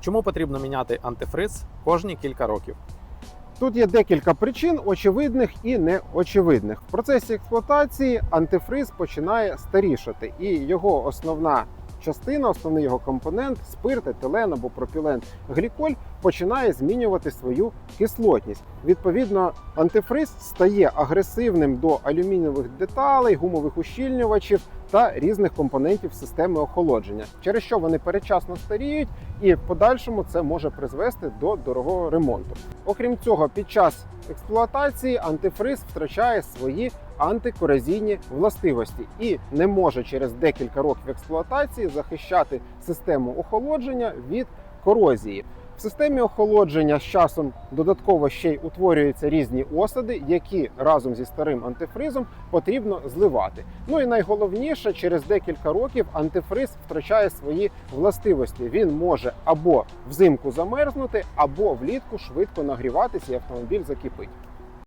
Чому потрібно міняти антифриз кожні кілька років? Тут є декілька причин, очевидних і неочевидних. В процесі експлуатації антифриз починає старішати, і його основна частина, основний його компонент спирт, етилен або пропілен гліколь починає змінювати свою кислотність. Відповідно, антифриз стає агресивним до алюмінієвих деталей, гумових ущільнювачів та різних компонентів системи охолодження, через що вони передчасно старіють, і в подальшому це може призвести до дорогого ремонту. Окрім цього, під час експлуатації антифриз втрачає свої антикоразійні властивості і не може через декілька років експлуатації захищати систему охолодження від корозії. В системі охолодження з часом додатково ще й утворюються різні осади, які разом зі старим антифризом потрібно зливати. Ну і найголовніше, через декілька років антифриз втрачає свої властивості. Він може або взимку замерзнути, або влітку швидко нагріватися і автомобіль закипить.